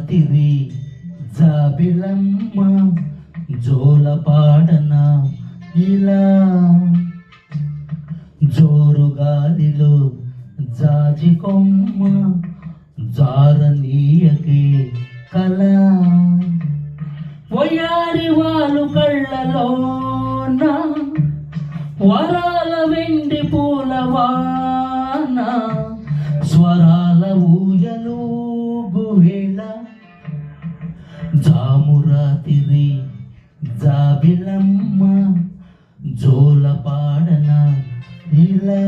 రాతిరి జాబిలమ్మ జోలపాడన ఇలా. జోరు గాలిలో జాజి కొమ్మ జారనీయకి కళ వయారి వాళ్ళు కళ్ళలోన వరాల వెండి పూలవాన స్వరాల ఊయలు గుహే జామురాతిరి జాబిలమ్మ జోల పాడన ఇలా